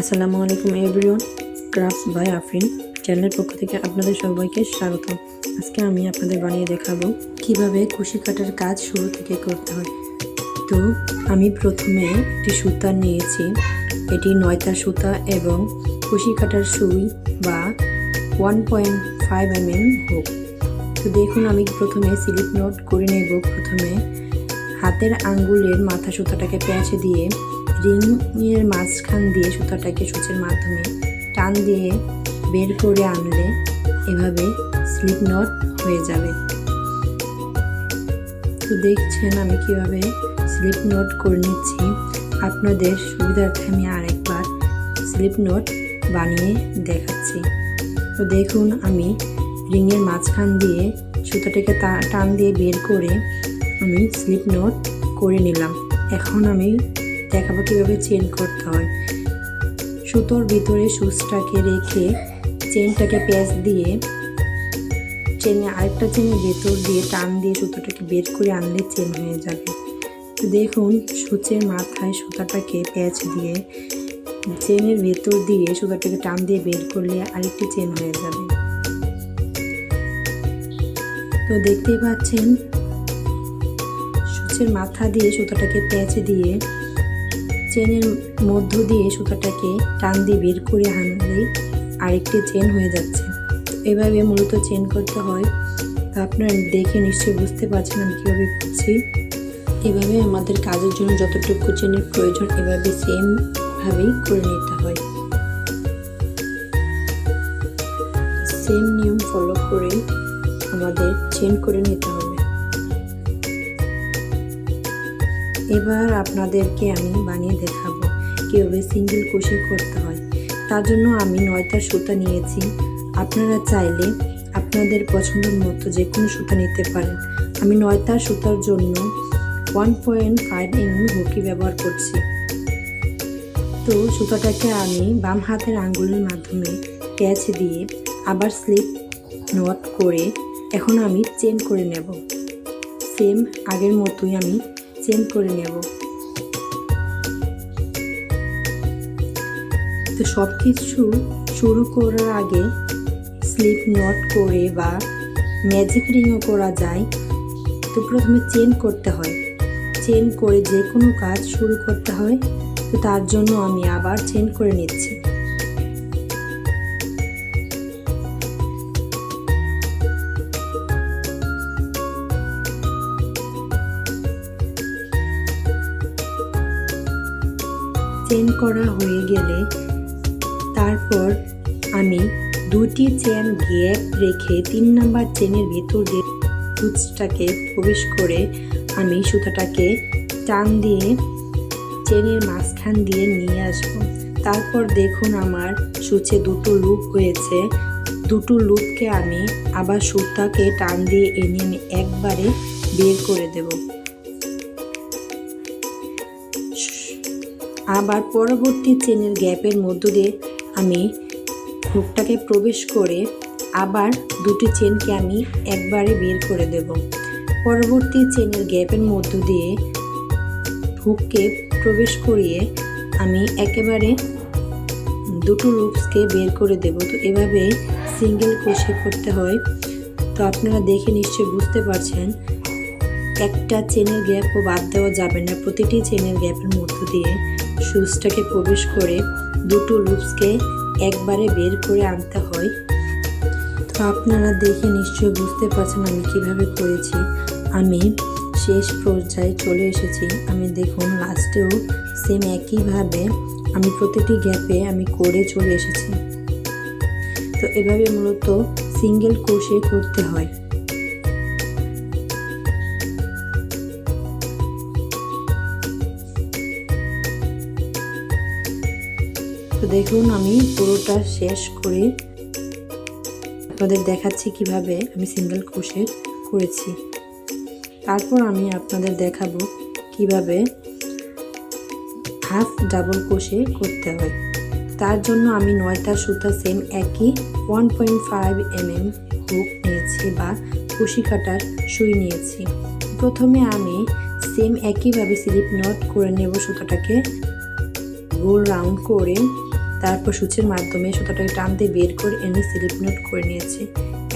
আসসালামু আলাইকুম everyone craft by Afrin চ্যানেলের পক্ষ থেকে আপনাদের সবাইকে স্বাগত আজকে আমি আপনাদের বানিয়ে দেখাবো কীভাবে কুশি কাটার কাজ শুরু থেকে করতে হয়। তো আমি প্রথমে একটি সুতা নিয়েছি, এটি নয়তা সুতা এবং কুশি কাটার সুই বা one point five M M হোক। তো দেখুন, আমি প্রথমে স্লিপ নোট করে নেব। প্রথমে হাতের আঙ্গুলের মাথা সুতাটাকে প্যাঁচে দিয়ে রিংয়ের মাঝখান দিয়ে সুতাটাকে সূচের মাধ্যমে টান দিয়ে বের করে আনলে এভাবে স্লিপ নট হয়ে যাবে। তো দেখছেন আমি কীভাবে স্লিপ নোট করে নিচ্ছি। আপনাদের সুবিধার্থে আমি আরেকবার স্লিপ নোট বানিয়ে দেখাচ্ছি। তো দেখুন আমি রিংয়ের মাঝখান দিয়ে সুতাটাকে টান দিয়ে বের করে আমি স্লিপ নোট করে নিলাম। এখন আমি দেখাবো কীভাবে চেন করতে হয়। সুতোর ভিতরে সুচটাকে রেখে চেনটাকে প্যাঁচ দিয়ে চেনে আরেকটা চেনে ভেতর দিয়ে টান দিয়ে সুতোটাকে বের করে আনলে চেন হয়ে যাবে। তো দেখুন, সূচের মাথায় সুতাটাকে প্যাঁচ দিয়ে চেনের ভেতর দিয়ে সুতাটাকে টান দিয়ে বের করলে আরেকটি চেন হয়ে যাবে। তো দেখতেই পাচ্ছেন, সূচের মাথা দিয়ে সুতাটাকে প্যাঁচে দিয়ে চেনের মধ্য দিয়ে সুতাটাকে টান দিয়ে বের করে আনলে আরেকটি চেন হয়ে যাচ্ছে। এভাবে মূলত চেন করতে হয়। আপনারা দেখে নিশ্চয়ই বুঝতে পারছেন আমি কীভাবে করছি। এভাবে আমাদের কাজের জন্য যতটুকু চেনের প্রয়োজন, এভাবে সেমভাবেই করে নিতে হয়। সেম নিয়ম ফলো করে আমাদের চেন করে নিতে হবে। এবার আপনাদেরকে আমি বানিয়ে দেখাবো কীভাবে সিঙ্গেল কুশি করতে হয়। তার জন্য আমি নয়টা সুতা নিয়েছি। আপনারা চাইলে আপনাদের পছন্দের মতো যে কোনো সুতা নিতে পারেন। আমি নয়টা সুতার জন্য ওয়ান পয়েন্ট ফাইভ এম হুকি ব্যবহার করছি। তো সুতাটাকে আমি বাম হাতের আঙ্গুলের মাধ্যমে প্যাচ দিয়ে আবার স্লিপ নট করে এখন আমি চেন করে নেব। সেম আগের মতোই আমি চেন করে নেব। তো সব কিছু শুরু করার আগে স্লিপ নট করে বা ম্যাজিক রিংও করা যায়। তো প্রথমে চেন করতে হয়। চেন করে যে কোনো কাজ শুরু করতে হয়। তো তার জন্য আমি আবার চেন করে নিচ্ছি। চেন করা হয়ে গেলে তারপর আমি দুটি চেন গ্যাপ রেখে তিন নাম্বার চেনের ভেতর দিয়ে সুচটাকে প্রবেশ করে আমি সুতাটাকে টান দিয়ে চেনের মাঝখান দিয়ে নিয়ে আসব। তারপর দেখুন আমার সুচে দুটো লুপ হয়েছে। দুটো লুপকে আমি আবার সুতাকে টান দিয়ে এনে আমি একবারে বের করে দেবো। আবার পরবর্তী চেনের গ্যাপের মধ্য দিয়ে আমি হুকটাকে প্রবেশ করে আবার দুটি চেনকে আমি একবারে বের করে দেব। পরবর্তী চেনের গ্যাপের মধ্য দিয়ে হুককে প্রবেশ করিয়ে আমি একেবারে দুটো লুপসকে বের করে দেব। তো এভাবে সিঙ্গেল ক্রোশে করতে হয়। তো আপনারা দেখে নিশ্চয়ই বুঝতে পারছেন, একটা চেনের গ্যাপও বাদ দেওয়া যাবে না। প্রতিটি চেনের গ্যাপের মধ্য দিয়ে সুচটাকে প্রবেশ করে দুটো লুপসকে একবারে বের করে আনতে হয়। তো আপনারা দেখে নিশ্চয়ই বুঝতে পারছেন আমি কীভাবে করেছি। আমি শেষ পর্যায়ে চলে এসেছি। আমি দেখুন লাস্টেও সেম একইভাবে আমি প্রতিটি গ্যাপে আমি করে চলে এসেছি। তো এভাবে মূলত সিঙ্গেল কোষে করতে হয়। তো দেখুন, আমি পুরোটা শেষ করে। আপনাদের দেখাচ্ছি কীভাবে আমি সিঙ্গেল ক্রোশে করেছি। তারপর আমি আপনাদের দেখাবো কীভাবে হাফ ডাবল ক্রোশে করতে হয়। তার জন্য আমি নয়টা সুতা সেম একই one point five M M hook নিয়েছি বা কুশি কাটার সুই নিয়েছি। প্রথমে আমি সেম একইভাবে স্লিপ নট করে নেব সুতাটাকে। গোল রাউন্ড করে তারপর সুচের মাধ্যমে সুতাটাকে টান দিয়ে বের করে এনে স্লিপ নোট করে নিয়েছি।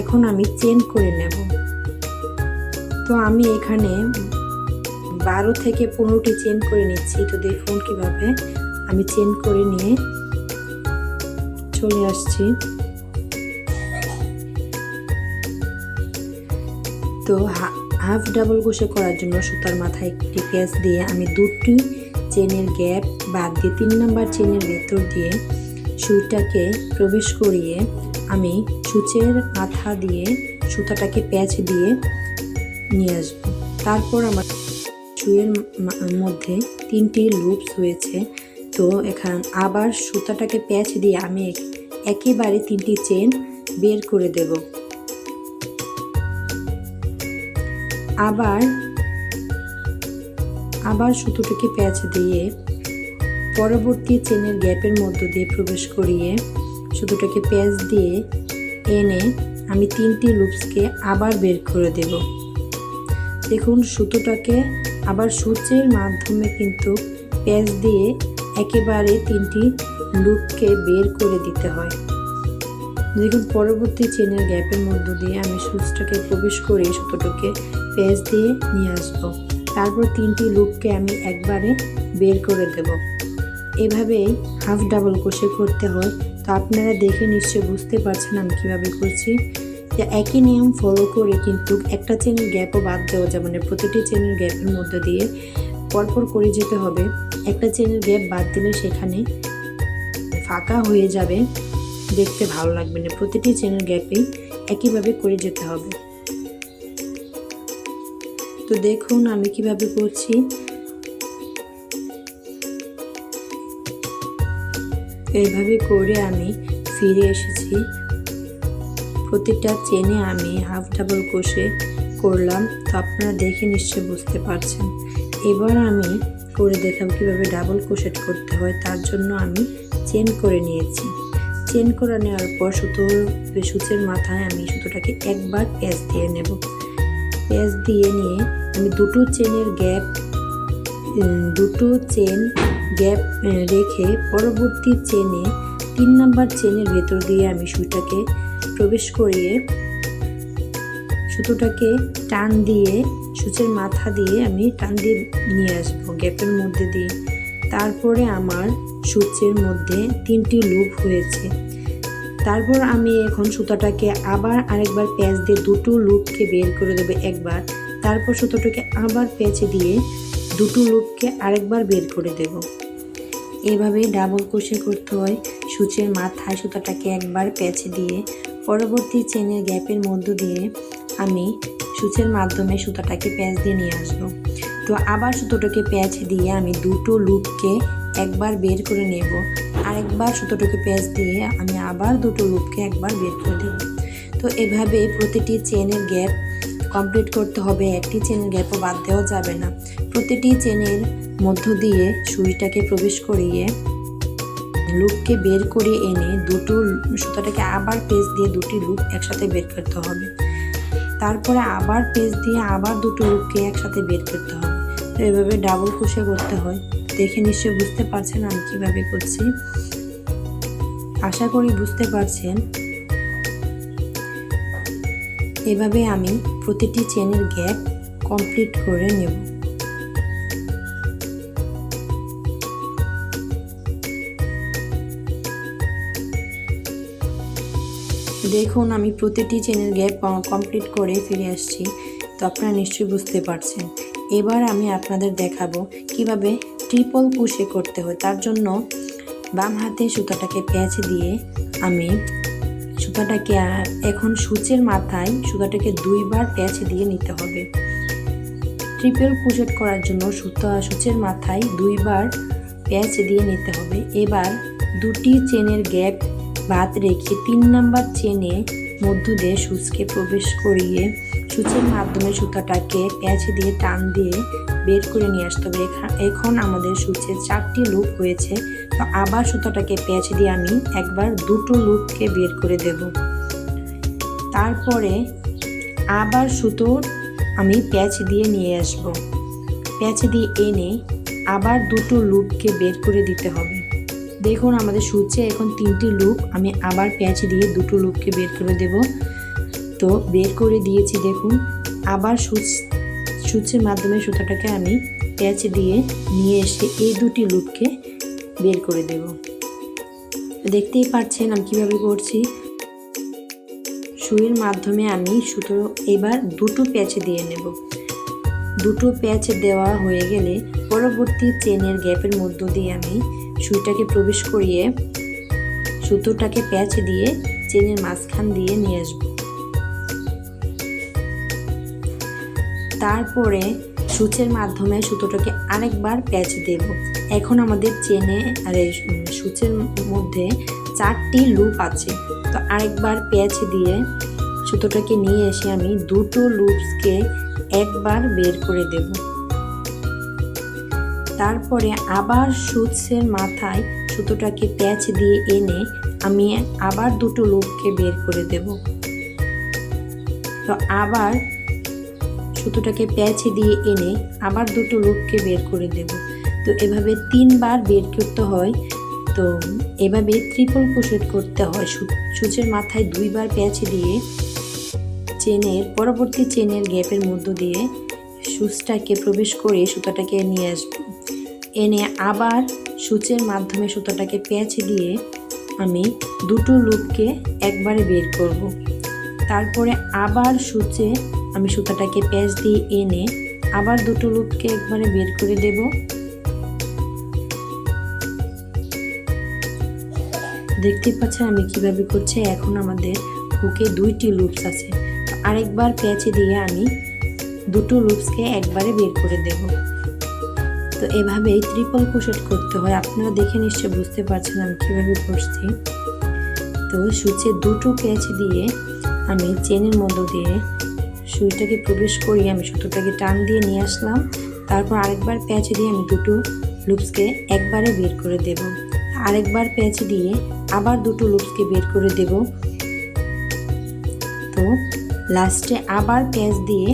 এখন আমি চেন করে নেব। তো আমি এখানে বারো থেকে পনেরোটি চেন করে নিচ্ছি। তো দেখুন কীভাবে আমি চেন করে নিয়ে চলে আসছি। তো হাফ ডাবল গোসে করার জন্য সুতার মাথায় একটি পেঁচ দিয়ে আমি দুটি চেনের গ্যাপ বাদ দিয়ে তিন নম্বর চেনের ভেতর দিয়ে সুইটাকে প্রবেশ করিয়ে আমি সূচের মাথা দিয়ে, সুতাটাকে প্যাচ দিয়ে নিয়ে আসব। তারপর আমার সুইয়ের মধ্যে তিনটি লুপস হয়েছে তো এখান, আবার সুতাটাকে প্যাচ দিয়ে আমি একেবারে তিনটি চেন বের করে দেব। আবার আবার সুতোটাকে প্যাচ দিয়ে পরবর্তী চেনের গ্যাপের মধ্য দিয়ে প্রবেশ করিয়ে সুতোটাকে প্যাচ দিয়ে এনে আমি তিনটি লুপসকে আবার বের করে দেব। দেখুন, সুতোটাকে আবার সূচের মাধ্যমে কিন্তু প্যাচ দিয়ে একেবারে তিনটি লুপকে বের করে দিতে হয়। দেখুন, পরবর্তী চেনের গ্যাপের মধ্য দিয়ে আমি সুচটাকে প্রবেশ করে সুতোটাকে প্যাচ দিয়ে নিয়ে আসব। তারপর তিনটি লুপকে আমি একবারে বের করে দেব। এভাবেই হাফ ডাবল কোষে করতে হয়। তো আপনারা দেখে নিশ্চয়ই বুঝতে পারছেন আমি কীভাবে করছি। যে একই নিয়ম ফলো করে কিন্তু একটা চেনের গ্যাপও বাদ দেওয়া যাবে না। প্রতিটি চেনের গ্যাপের মধ্যে দিয়ে পরপর করে যেতে হবে। একটা চেনের গ্যাপ বাদ দিলে সেখানে ফাঁকা হয়ে যাবে। দেখতে ভালো লাগবে না। প্রতিটি চেনের গ্যাপেই একইভাবে করে যেতে হবে। তো দেখুন আমি কীভাবে করছি। এইভাবে করে আমি ফিরে এসেছি। প্রতিটা চেনে আমি হাফ ডাবল কষে করলাম। তো আপনারা দেখে নিশ্চয়ই বুঝতে পারছেন। এবার আমি করে দেখাব কীভাবে ডাবল কোশেট করতে হয়। তার জন্য আমি চেন করে নিয়েছি। চেন করে নেওয়ার পর সুতোর সুচের মাথায় আমি সুতোটাকে একবার প্যাচ দিয়ে নেব। প্যাচ দিয়ে নিয়ে আমি দুটো চেনের গ্যাপ দুটো চেন গ্যাপ রেখে পরবর্তী চেনে তিন নাম্বার চেনের ভেতর দিয়ে আমি সুইটাকে প্রবেশ করিয়ে সুতোটাকে টান দিয়ে, সূচের মাথা দিয়ে আমি টান দিয়ে নিয়ে আসব গ্যাপের মধ্যে দিয়ে। তারপরে আমার সূচের মধ্যে তিনটি লুপ হয়েছে। তারপর আমি এখন সুতাটাকে আবার আরেকবার প্যাচ দিয়ে দুটো লুপকে বের করে দেবে একবার। তারপর সুতোটাকে আবার পেঁচে দিয়ে দুটো লুপকে আরেকবার বের করে দেব। এভাবে ডাবল কোষে করতে হয়, সূচের মাথায় সুতাটাকে একবার পেঁচে দিয়ে। পরবর্তী চেনের গ্যাপের মধ্য দিয়ে আমি সূচের মাধ্যমে সুতাটাকে প্যাচ দিয়ে নিয়ে আসব। তো আবার সুতোটাকে প্যাচ দিয়ে আমি দুটো লুপকে একবার বের করে নেব। আরেকবার সুতোটাকে প্যাচ দিয়ে আমি আবার দুটো লুপকে একবার বের করে দেব তো এভাবে প্রতিটি চেনের গ্যাপ কমপ্লিট করতে হবে, একটি চেনের গ্যাপও বাদ দেওয়া যাবে না। প্রতিটি চেনের মধ্য দিয়ে সুইটাকে প্রবেশ করিয়ে লুপকে বের করে এনে দুটো সুতাটাকে আবার পেজ দিয়ে দুটি লুপ একসাথে বের করতে হবে। তারপরে আবার পেজ দিয়ে আবার দুটো লুপকে একসাথে বের করতে হবে। তো এভাবে ডাবল কুশে করতে হয়। দেখে নিশ্চয়ই বুঝতে পারছেন আমি কীভাবে করছি। আশা করি বুঝতে পারছেন। এভাবে আমি প্রতিটি চেনের গ্যাপ কমপ্লিট করে নেব। দেখুন, আমি প্রতিটি চেনের গ্যাপ কমপ্লিট করে ফিরে আসছি। তো আপনারা নিশ্চয়ই বুঝতে পারছেন। এবার আমি আপনাদের দেখাবো কীভাবে ট্রিপল পুষে করতে হয়। তার জন্য বাম হাতে সুতাটাকে প্যাচ দিয়ে আমি সুতাটাকে এখন সূচের মাথায় সুতাটাকে দুইবার প্যাচ দিয়ে নিতে হবে। ট্রিপল ক্রোশেট করার জন্য সুতা, সূচের মাথায় দুইবার প্যাচ দিয়ে নিতে হবে। এবার দুটি চেনের গ্যাপ বাদ রেখে তিন নাম্বার চেনে মধ্য দিয়ে সূচকে প্রবেশ করিয়ে সূচের মাধ্যমে সুতাটাকে প্যাচ দিয়ে টান দিয়ে বের করে নিয়ে আসতে হবে। এখন আমাদের সূচের চারটি লুপ হয়েছে। তো আবার সুতাটাকে প্যাচ দিয়ে আমি একবার দুটো লুপকে বের করে দেব। তারপরে আবার সুতোর আমি প্যাচ দিয়ে নিয়ে আসব। প্যাচ দিয়ে এনে আবার দুটো লুপকে বের করে দিতে হবে। দেখুন আমাদের সূচে এখন তিনটি লুপ। আমি আবার প্যাচ দিয়ে দুটো লুপকে বের করে দেব। তো বের করে দিয়েছি, দেখুন। আবার সুচ, সুচের মাধ্যমে সুতাটাকে আমি প্যাচ দিয়ে নিয়ে এসে এই দুটি লুপকে বের করে দেব। দেখতেই পাচ্ছেন আমি কীভাবে করছি। সুইয়ের মাধ্যমে আমি সুতো এবার দুটো প্যাচ দিয়ে নেব। দুটো প্যাচ দেওয়া হয়ে গেলে পরবর্তী চেনের গ্যাপের মধ্য দিয়ে আমি সুইটাকে প্রবেশ করিয়ে সুতোটাকে প্যাচ দিয়ে চেনের মাঝখান দিয়ে নিয়ে আসব। তারপরে সূচের মাধ্যমে সুতোটাকে আরেকবার প্যাচ দেব। এখন আমাদের চেনে, আর সূচের মধ্যে চারটি লুপ আছে। তো আরেকবার প্যাচ দিয়ে সুতোটাকে নিয়ে এসে আমি দুটো লুপসকে একবার বের করে দেব। তারপরে আবার সুচের মাথায় সুতোটাকে প্যাচ দিয়ে এনে আমি আবার দুটো লুপকে বের করে দেব। তো আবার সুতোটাকে প্যাচ দিয়ে এনে আবার দুটো লুপকে বের করে দেব। তো এভাবে তিনবার বের করতে হয়। তো এভাবে ট্রিপল ক্রোশেট করতে হয়। সূচের মাথায় দুইবার প্যাচ দিয়ে চেনের পরবর্তী চেনের গ্যাপের মধ্য দিয়ে সুচটাকে প্রবেশ করে সুতাটাকে নিয়ে আসব এনে আবার সূচের মাধ্যমে সুতাটাকে প্যাচ দিয়ে আমি দুটো লুপকে একবারে বের করব। তারপরে আবার সূচে আমি সুতাটাকে প্যাচ দিয়ে এনে আবার দুটো লুপকে একবারে বের করে দেব। দেখতে পাচ্ছেন আমি কীভাবে করছি, এখন আমাদের হুকে দুইটি লুপস আছে। আরেকবার প্যাচে দিয়ে আমি দুটো লুপসকে একবারে বের করে দেব। তো এভাবেই ত্রিপল ক্রোশেট করতে হয়। আপনারা দেখে নিশ্চয় বুঝতে পারছেন আমি কীভাবে করছি। তো সুচে দুটো প্যাচ দিয়ে আমি চেনের মধ্য দিয়ে সুইটাকে প্রবেশ করিয়ে আমি সুতোটাকে টান দিয়ে নিয়ে আসলাম। তারপর আরেকবার প্যাচ দিয়ে আমি দুটো লুপসকে একবারে বের করে দেব। আরেকবার প্যাচ দিয়ে আবার দুটো লুপসকে বের করে দেব। তো লাস্টে আবার প্যাচ দিয়ে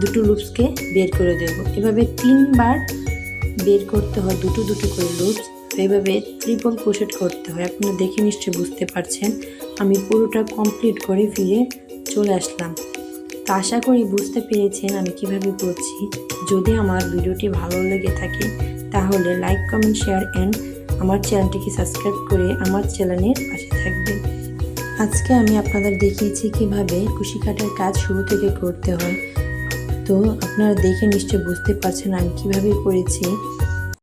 দুটো লুপসকে বের করে দেব। এভাবে তিনবার বের করতে হয় দুটো দুটো করে লুপস। তো এভাবে ট্রিপল ক্রোশেট করতে হয়। আপনারা দেখে নিশ্চয়ই বুঝতে পারছেন। আমি পুরোটা কমপ্লিট করে ফিরে চলে আসলাম। তো আশা করি বুঝতে পেরেছেন আমি কীভাবে করছি যদি আমার ভিডিওটি ভালো লেগে থাকে, তাহলে লাইক কমেন্ট শেয়ার অ্যান্ড আমার চ্যানেলটিকে সাবস্ক্রাইব করে আমার চ্যানেলের পাশে থাকবেন। আজকে আমি আপনাদের দেখিয়েছি কীভাবে কুশি কাটার কাজ শুরু থেকে করতে হয়। তো আপনারা দেখে নিশ্চয় বুঝতে পারছেন আমি কীভাবে করেছি।